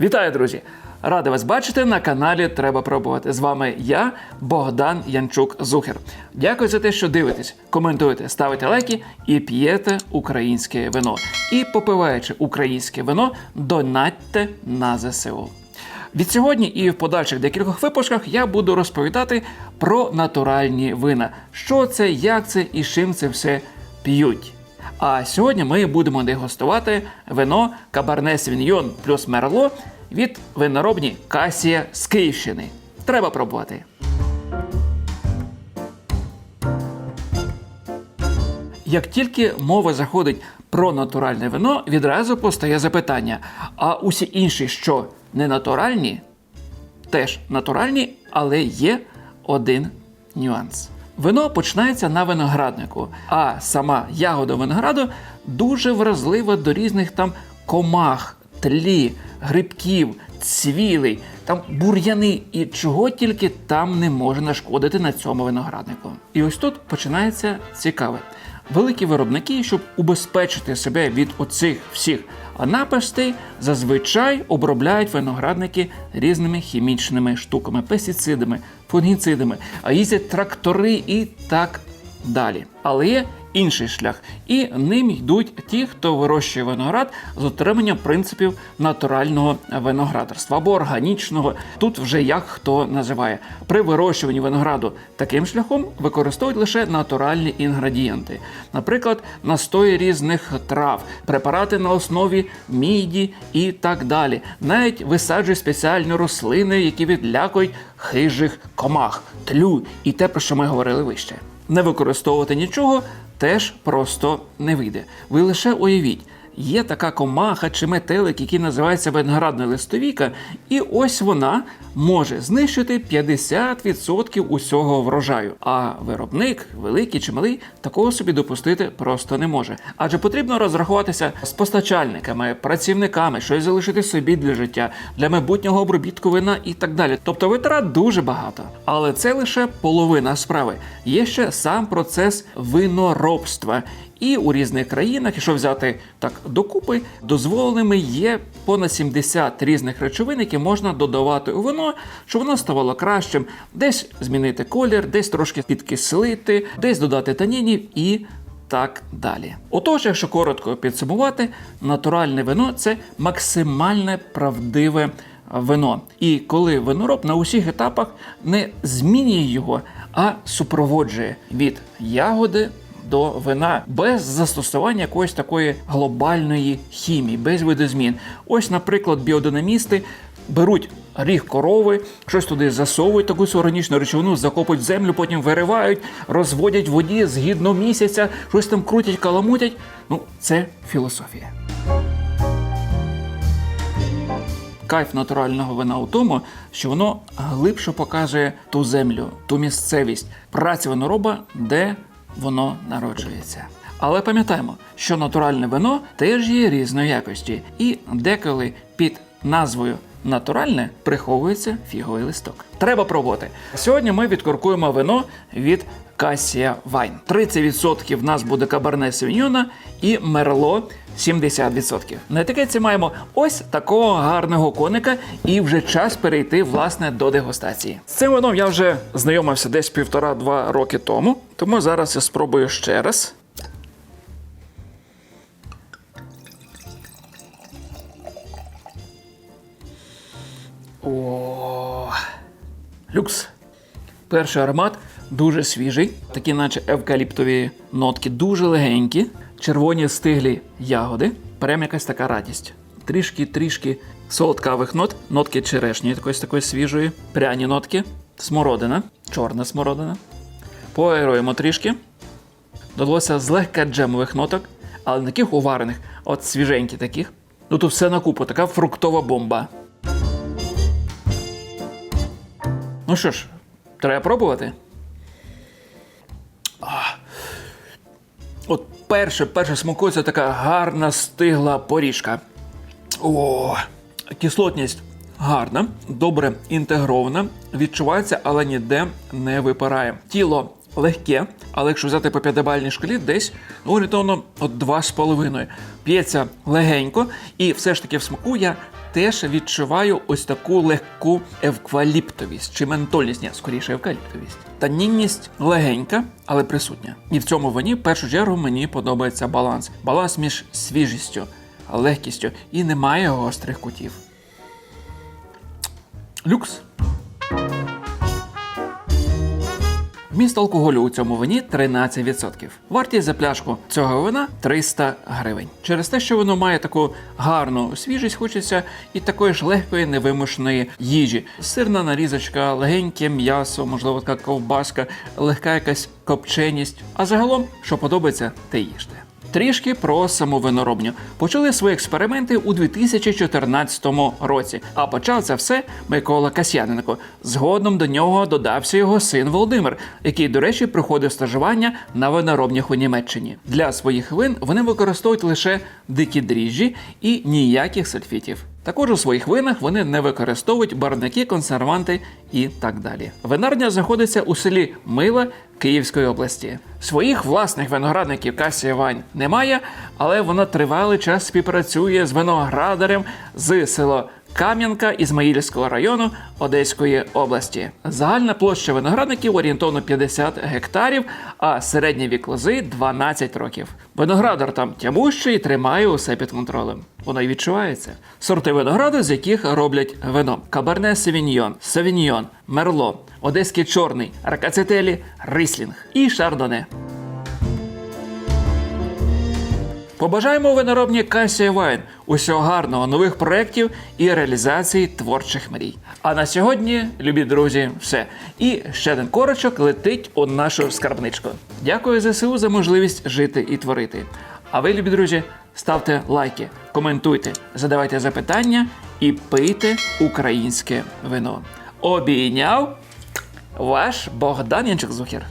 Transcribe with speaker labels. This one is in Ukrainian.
Speaker 1: Вітаю, друзі! Радий вас бачити на каналі Треба пробувати. З вами я, Богдан Янчук Зухер. Дякую за те, що дивитесь, коментуєте, ставите лайки і п'єте українське вино. І попиваючи українське вино, донатьте на ЗСУ. Від сьогодні і в подальших декількох випусках я буду розповідати про натуральні вина. Що це, як це і чим це все п'ють. А сьогодні ми будемо дегустувати вино Кабарне Савіньйон плюс Мерло від виноробні Касія з Київщини. Треба пробувати. Як тільки мова заходить про натуральне вино, відразу постає запитання: а усі інші, що не натуральні, теж натуральні, але є один нюанс. Вино починається на винограднику, а сама ягода винограду дуже вразлива до різних там комах, тлі, грибків, цвілей, там бур'яни і чого тільки там не може нашкодити на цьому винограднику. І ось тут починається цікаве. Великі виробники, щоб убезпечити себе від оцих всіх напастей, зазвичай обробляють виноградники різними хімічними штуками, пестицидами, фунгіцидами, а їздять трактори і так далі. Але є інший шлях, і ним йдуть ті, хто вирощує виноград з отриманням принципів натурального виноградарства або органічного. Тут вже як хто називає. При вирощуванні винограду таким шляхом використовують лише натуральні інгредієнти, наприклад, настої різних трав, препарати на основі міді і так далі. Навіть висаджують спеціальні рослини, які відлякують хижих комах, тлю і те, про що ми говорили вище. Не використовувати нічого теж просто не вийде. Ви лише уявіть. Є така комаха чи метелик, який називається виноградна листовіка, і ось вона може знищити 50% усього врожаю. А виробник, великий чи малий, такого собі допустити просто не може. Адже потрібно розрахуватися з постачальниками, працівниками, щось залишити собі для життя, для майбутнього обробітку вина і так далі. Тобто витрат дуже багато. Але це лише половина справи. Є ще сам процес виноробства. І у різних країнах, якщо взяти так докупи, дозволеними є понад 70 різних речовин, які можна додавати у вино, щоб воно ставало кращим, десь змінити колір, десь трошки підкислити, десь додати танінів і так далі. Отож, якщо коротко підсумувати, натуральне вино це максимальне правдиве вино. І коли винороб на усіх етапах не змінює його, а супроводжує від ягоди до вина без застосування якоїсь такої глобальної хімії, без видозмін. Ось, наприклад, біодинамісти беруть ріг корови, щось туди засовують таку органічну речовину, закопують в землю, потім виривають, розводять воді згідно місяця, щось там крутять, каламутять. Ну, це філософія. Кайф натурального вина у тому, що воно глибше показує ту землю, ту місцевість, працю винороба, де воно народжується. Але пам'ятаємо, що натуральне вино теж є різної якості, і деколи під назвою натуральне приховується фіговий листок. Треба пробувати. Сьогодні ми відкоркуємо вино від Касія Вайн. 30% в нас буде кабарне савіньйона і мерло 70%. На етикетці маємо ось такого гарного коника, і вже час перейти власне до дегустації. З цим вином я вже знайомився десь півтора-два роки тому, тому зараз я спробую ще раз. О, люкс. Перший аромат дуже свіжий, такі, наче евкаліптові нотки, дуже легенькі, червоні стиглі ягоди. Прям якась така радість. Трішки-трішки солодкавих нот, нотки черешні, такої такої свіжої, пряні нотки, смородина, чорна смородина. Поаеруємо трішки. Додалося злегка джемових ноток, але не таких уварених, от свіженькі таких. Ну тут все на купу, така фруктова бомба. Ну що ж, треба пробувати. От перше, перше смакується така гарна стигла поріжка. О, кислотність гарна, добре інтегрована, відчувається, але ніде не випирає. Тіло легке, але якщо взяти по п'ятибальній шкалі, десь орієнтовно от 2,5. П'ється легенько, і все ж таки в смаку я теж відчуваю ось таку легку евкаліптовість чи ментольність, ні, скоріше евкаліптовість. Танінність легенька, але присутня. І в цьому вині в першу чергу мені подобається баланс. Баланс між свіжістю, легкістю і немає гострих кутів. Люкс. Вміст алкоголю у цьому вині 13%. Вартість за пляшку цього вина 300 гривень. Через те, що воно має таку гарну свіжість, хочеться і такої ж легкої невимушеної їжі. Сирна нарізочка, легеньке м'ясо, можливо, така ковбаска, легка якась копченість. А загалом, що подобається, те їжте. Трішки про саму виноробню. Почали свої експерименти у 2014 році. А почав це все Микола Касьяненко. Згодом до нього додався його син Володимир, який, до речі, проходив стажування на виноробнях у Німеччині. Для своїх вин вони використовують лише дикі дріжджі і ніяких сульфітів. Також у своїх винах вони не використовують барвники, консерванти і так далі. Винарня знаходиться у селі Мила Київської області. Своїх власних виноградників Касія Вань немає, але вона тривалий час співпрацює з виноградарем з села Кам'янка Ізмаїльського району Одеської області. Загальна площа виноградників орієнтовно 50 гектарів, а середній вік лози 12 років. Виноградар там тямущий тримає усе під контролем. Воно й відчувається. Сорти винограду, з яких роблять вино: Каберне Севіньйон, Савіньйон, Мерло, Одеський чорний, Ракацетелі, Рислінг і Шардоне. Побажаємо виноробні Касія Вайн усього гарного, нових проєктів і реалізації творчих мрій. А на сьогодні, любі друзі, все. І ще один корочок летить у нашу скарбничку. Дякую ЗСУ за можливість жити і творити. А ви, любі друзі, ставте лайки, коментуйте, задавайте запитання і пийте українське вино. Обійняв ваш Богдан Янчик Зухер.